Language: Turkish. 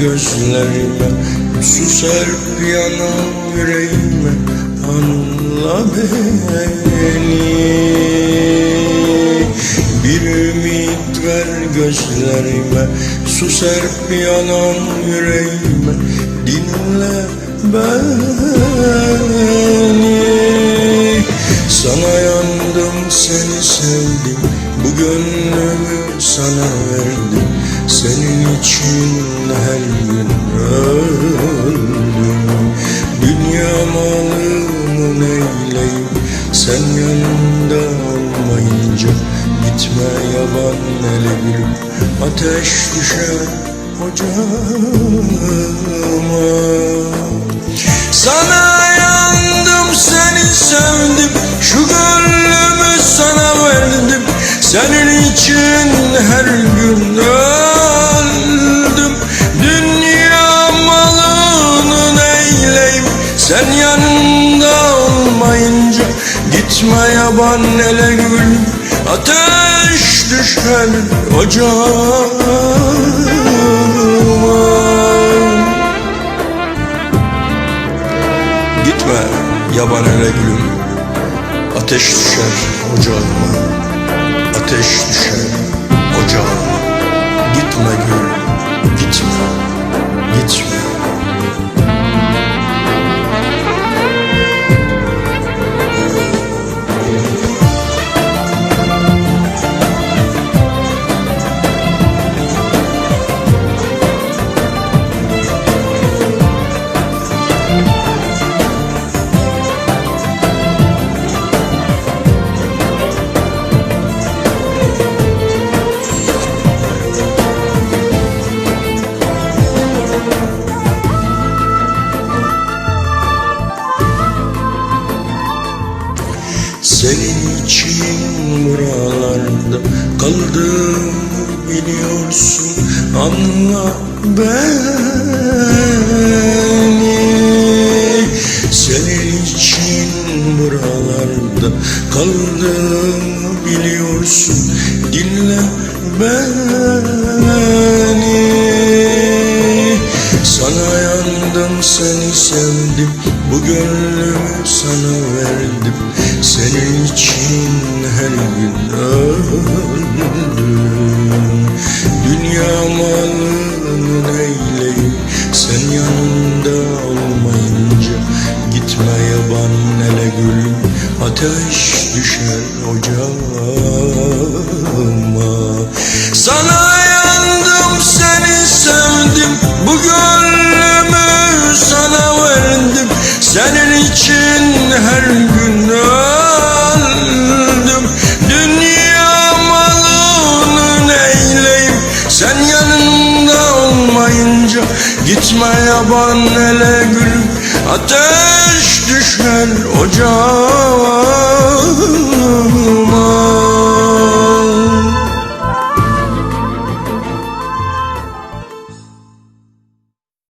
gözlerime Su serp yanan yüreğime Anla beni. Bir ümit ver gözlerime Su serp yanan yüreğime Dinle beni. Sana yandım seni sevdim Bu gönlümü sana verdim Senin için her gün öldüm. Dünya malımı neyleyim? Sen yanında olmayınca Gitme yaban ele gülüm Ateş düşer ocağıma Sana yandım seni sevdim. Şu gönlümü sana verdim. Senin için her Gitme yaban ele gül Ateş düşer ocağıma Gitme yaban ele gülüm Ateş düşer ocağıma Ateş düşer Senin için buralarda kaldım biliyorsun. Anla beni. Senin için buralarda kaldım biliyorsun. Dinle beni. Sana yandım seni sevdim Bu gönlümü sana verdim. Senin için her gün öldüm Dünya malını neyleyim? Sen yanında olmayınca Gitme yaban ele gülüm. Ateş düşer ocağıma. Sana Gitme yaban ele gülüm Ateş düşer ocağıma